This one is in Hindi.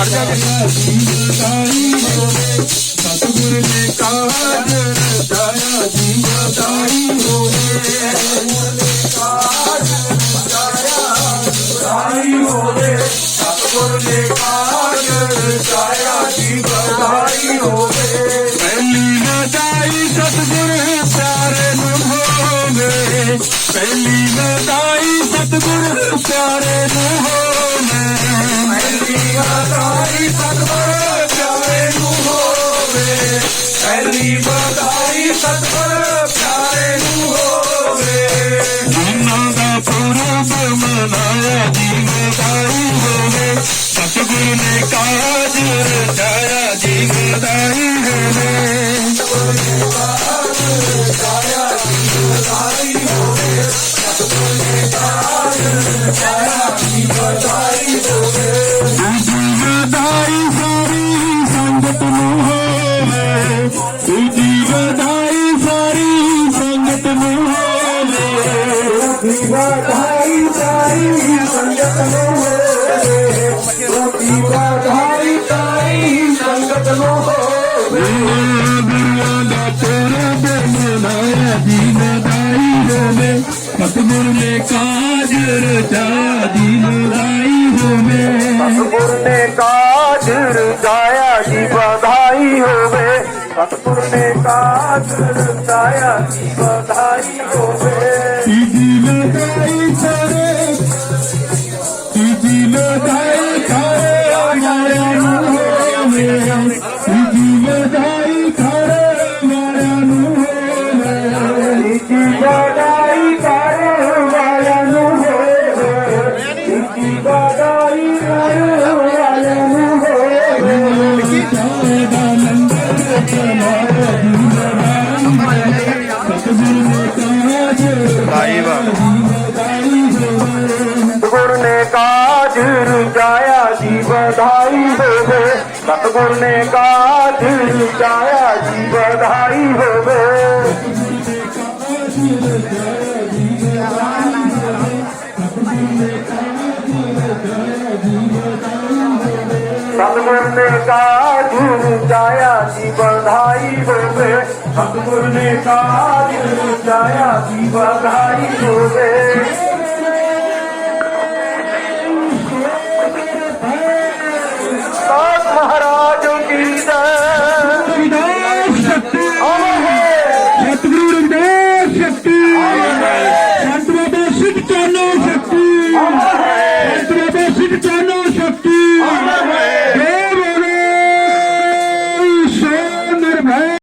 हट जाएंगे सतगुरु ने कहा जन दया दीवदाई होवे सतगुरु ने कहा ਪਹਿਲੀ ਵਧਾਈ ਸਤਿਗੁਰ ਪਿਆਰੇ ਨੂੰ ਹੋਵੇ ਨਾਨਾ ਦਾ ਪੁਰਬ ਮਨਾਇਆ ਜੀ ਵਧਾਈ ਹੋਵੇ ਸਤਿਗੁਰ ਨੇ ਕਾਜ ਰਚਾਇਆ ਜੀ ਵਧਾਈ ਹੋਵੇ ਦੂਜੀ प्रतिभाधारी तारी संगत लो हो रे प्रतिभाधारी तारी संगत लो होने सतगुर ने काज रचा दीन दाई होने सतगुर ने काज रचाया जी बधाई होवे सतगुर ने काज जाया जी बधाई आई बाबा गुर ने काज रुचाया जी बधाई होवे। सतगुर ने काज रुचाया जी बधाई होवे। ਸਤਿਗੁਰ ਨੇ ਕਾਜ ਰਚਾਇਆ ਜੀ ਵਧਾਈ ਹੋਵੇ ਸਤਿਗੁਰ ਨੇ ਕਾਜ ਰਚਾਇਆ ਜੀ ਵਧਾਈ ਹੋਵੇ।